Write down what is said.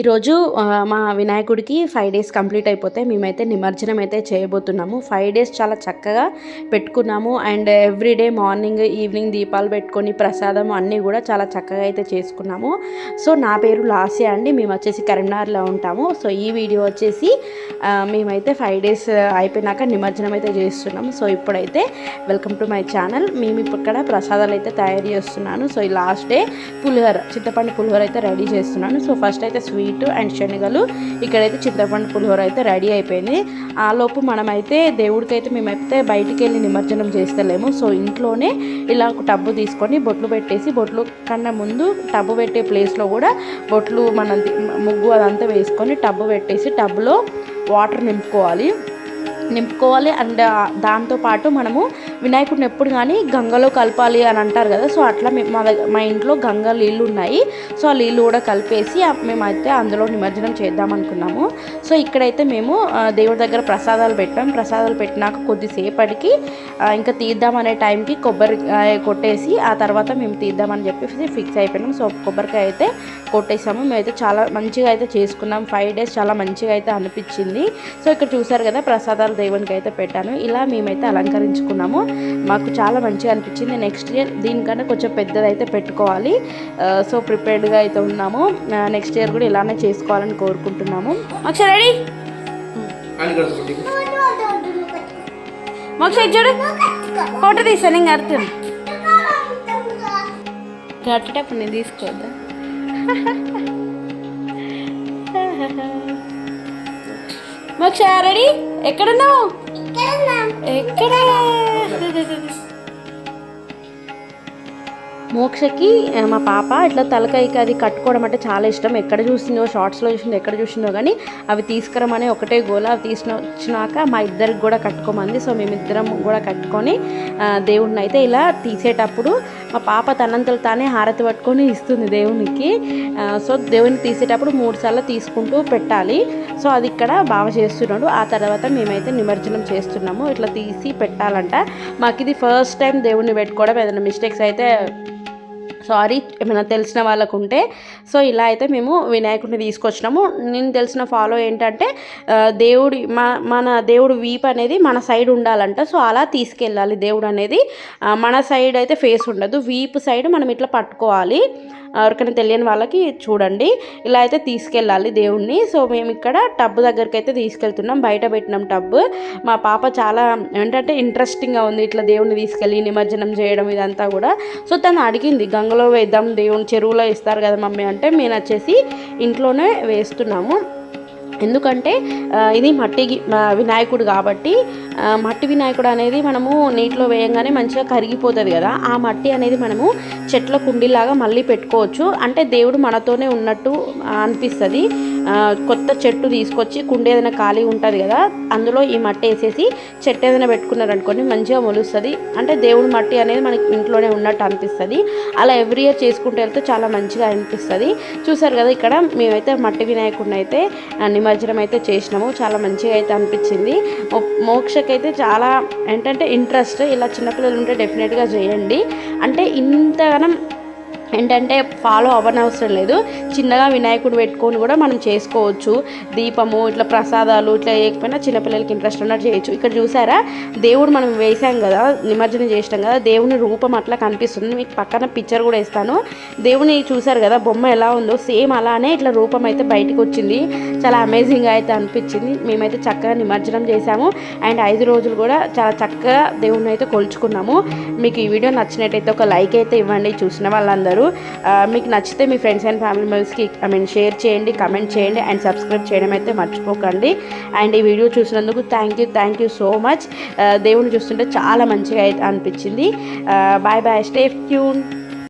ఈరోజు మా వినాయకుడికి ఫైవ్ డేస్ కంప్లీట్ అయిపోతే మేమైతే నిమజ్జనం అయితే చేయబోతున్నాము. ఫైవ్ డేస్ చాలా చక్కగా పెట్టుకున్నాము. అండ్ ఎవ్రీడే మార్నింగ్ ఈవినింగ్ దీపాలు పెట్టుకొని ప్రసాదం అన్నీ కూడా చాలా చక్కగా అయితే చేసుకున్నాము. సో నా పేరు లాసియా అండి. మేము వచ్చేసి కరీంనగర్లో ఉంటాము. సో ఈ వీడియో వచ్చేసి మేమైతే ఫైవ్ డేస్ అయిపోయినాక నిమజ్జనం అయితే చేస్తున్నాం సో ఇప్పుడైతే వెల్కమ్ టు మై ఛానల్ మేము ఇక్కడ ప్రసాదాలు అయితే తయారు చేస్తున్నాను. సో ఈ లాస్ట్ డే పులిహోర చింతపండు పులిహోర అయితే రెడీ చేస్తున్నాను. సో ఫస్ట్ అయితే స్వీట్ అండ్ శనగలు. ఇక్కడైతే చింతపండు పులిహోర అయితే రెడీ అయిపోయింది. ఆ లోపు మనమైతే దేవుడికైతే మేమైతే బయటికి వెళ్ళి నిమజ్జనం చేస్తలేము. సో ఇంట్లోనే ఇలా ఒక టబ్బు తీసుకొని బొట్లు పెట్టేసి బొట్లు కన్నా ముందు టబ్బు పెట్టే ప్లేస్లో కూడా బొట్లు మన ముగ్గు అదంతా వేసుకొని టబ్బు పెట్టేసి టబ్బులో వాటర్ నింపుకోవాలి. నింపుకోవాలి. అండ్ దాంతో పాటు మనము వినాయకుడిని ఎప్పుడు కానీ గంగలో కలపాలి అని అంటారు కదా సో అట్లా మా దగ్గర మా ఇంట్లో గంగ నీళ్ళు ఉన్నాయి. సో ఆ నీళ్ళు కూడా కలిపేసి మేమైతే అందులో నిమజ్జనం చేద్దాం అనుకున్నాము. సో ఇక్కడైతే మేము దేవుడి దగ్గర ప్రసాదాలు పెట్టాం. ప్రసాదాలు పెట్టినాక కొద్దిసేపటికి ఇంకా తీద్దామనే టైంకి కొబ్బరికాయ కొట్టేసి ఆ తర్వాత మేము తీద్దామని చెప్పేసి ఫిక్స్ అయిపోయినాం. సో కొబ్బరికాయ అయితే కొట్టేసాము. మేమైతే చాలా మంచిగా అయితే చేసుకున్నాం. ఫైవ్ డేస్ చాలా మంచిగా అయితే అనిపించింది. సో ఇక్కడ చూసారు కదా ప్రసాదాలు దేవునికి అయితే పెట్టాను. ఇలా మేమైతే అలంకరించుకున్నాము. మాకు చాలా మంచిగా అనిపించింది. నెక్స్ట్ ఇయర్ దీనికన్నా కొంచెం పెద్దది అయితే పెట్టుకోవాలి సో ప్రిపేర్డ్గా అయితే ఉన్నాము. నెక్స్ట్ ఇయర్ కూడా ఇలానే చేసుకోవాలని కోరుకుంటున్నాము. మోక్ష రెడీ మోక్ష చూడు. ఫోటో తీసాను ఇంకా అర్థం కట్టేటప్పుడు నేను తీసుకోవద్దా? మోక్ష రెడీ ఎక్కడున్నావు? ఎక్కడ? 对对对对 మోక్షకి మా పాప ఇట్లా తలకాయకి అది కట్టుకోవడం అంటే చాలా ఇష్టం. ఎక్కడ చూసిందో షార్ట్స్లో చూసిందో ఎక్కడ చూసిందో కానీ అవి తీసుకురమని ఒకటే గోల అవి వచ్చినాక మా ఇద్దరికి కూడా కట్టుకోమంది. సో మేమిద్దరం కూడా కట్టుకొని దేవుడిని అయితే ఇలా తీసేటప్పుడు మా పాప తనంతలు తానే హారతి పట్టుకొని ఇస్తుంది దేవునికి. సో దేవుని తీసేటప్పుడు మూడు సార్లు తీసుకుంటూ పెట్టాలి. సో అది ఇక్కడ బాగా చేస్తున్నాడు. ఆ తర్వాత మేమైతే నిమజ్జనం చేస్తున్నాము. ఇట్లా తీసి పెట్టాలంట. మాకు ఇది ఫస్ట్ టైం దేవుణ్ణి పెట్టుకోవడం. ఏదైనా మిస్టేక్స్ అయితే సారీ ఏమైనా తెలిసిన వాళ్ళకు ఉంటే సో ఇలా అయితే మేము వినాయకుడిని తీసుకొచ్చినాము. నేను తెలిసిన ఫాలో ఏంటంటే దేవుడి మా మన దేవుడు వీప్ అనేది మన సైడ్ ఉండాలంట. సో అలా తీసుకెళ్ళాలి దేవుడు అనేది. మన సైడ్ అయితే ఫేస్ ఉండదు. వీప్ సైడ్ మనం ఇట్లా పట్టుకోవాలి. ఎవరికైనా తెలియని వాళ్ళకి చూడండి. ఇలా అయితే తీసుకెళ్ళాలి దేవుణ్ణి. సో మేము ఇక్కడ టబ్ దగ్గరికి అయితే తీసుకెళ్తున్నాం. బయట పెట్టినాం టబ్. మా పాప చాలా ఏంటంటే ఇంట్రెస్టింగ్గా ఉంది. ఇట్లా దేవుణ్ణి తీసుకెళ్ళి నిమజ్జనం చేయడం ఇదంతా కూడా. సో తను అడిగింది గంగ గంగలో వేద్దాం దేవుని చెరువులో ఇస్తారు కదా మమ్మీ అంటే మేము వచ్చేసి ఇంట్లోనే వేస్తున్నాము. ఎందుకంటే ఇది మట్టి వినాయకుడు కాబట్టి మట్టి వినాయకుడు అనేది మనము నీటిలో వేయంగానే మంచిగా కరిగిపోతుంది కదా. ఆ మట్టి అనేది మనము చెట్ల కుండీలాగా మళ్ళీ పెట్టుకోవచ్చు. అంటే దేవుడు మనతోనే ఉన్నట్టు అనిపిస్తుంది. కొత్త చెట్టు తీసుకొచ్చి కుండ ఏదైనా ఖాళీ ఉంటుంది కదా అందులో ఈ మట్టి వేసేసి చెట్టు ఏదైనా పెట్టుకున్నారనుకోండి మంచిగా మొలుస్తుంది. అంటే దేవుడి మట్టి అనేది మనకి ఇంట్లోనే ఉన్నట్టు అనిపిస్తుంది. అలా ఎవ్రీ ఇయర్ చేసుకుంటూ వెళ్తే చాలా మంచిగా అనిపిస్తుంది. చూసారు కదా ఇక్కడ మేమైతే మట్టి వినాయకుడిని అయితే నిమజ్జనం అయితే చేసినాము. చాలా మంచిగా అయితే అనిపించింది. మో- మోక్షకైతే చాలా ఏంటంటే ఇంట్రెస్ట్ ఇలా చిన్నపిల్లలు ఉంటే డెఫినెట్గా చేయండి. అంటే ఇంతగానం ఏంటంటే ఫాలో అవ్వనవసరం లేదు. చిన్నగా వినాయకుడు పెట్టుకొని కూడా మనం చేసుకోవచ్చు. దీపము ఇట్లా ప్రసాదాలు ఇట్లా వేయకపోయినా చిన్నపిల్లలకి ఇంట్రెస్ట్ ఉన్నట్టు చేయొచ్చు. ఇక్కడ చూసారా? దేవుడు మనం వేసాం కదా నిమజ్జనం చేసినాం కదా దేవుని రూపం అట్లా కనిపిస్తుంది. మీకు పక్కన పిక్చర్ కూడా ఇస్తాను దేవుని చూసారు కదా బొమ్మ ఎలా ఉందో? సేమ్ అలానే ఇట్లా రూపం అయితే బయటకు వచ్చింది. చాలా అమేజింగ్గా అయితే అనిపించింది. మేమైతే చక్కగా నిమజ్జనం చేశాము. అండ్ ఐదు రోజులు కూడా చాలా చక్కగా దేవుడిని అయితే కొలుచుకున్నాము. మీకు ఈ వీడియో నచ్చినట్టయితే ఒక లైక్ అయితే ఇవ్వండి. చూసిన వాళ్ళందరూ ఆ, మీకు నచ్చితే మీ ఫ్రెండ్స్ అండ్ ఫ్యామిలీ మెంబర్స్కి ఐ మీన్ షేర్ చేయండి కమెంట్ చేయండి అండ్ సబ్స్క్రైబ్ చేయడం అయితే మర్చిపోకండి. అండ్ ఈ వీడియో చూసినందుకు thank you thank you so much దేవుని చూస్తుంటే చాలా మంచిగా అయితే అనిపించింది. Bye bye stay tune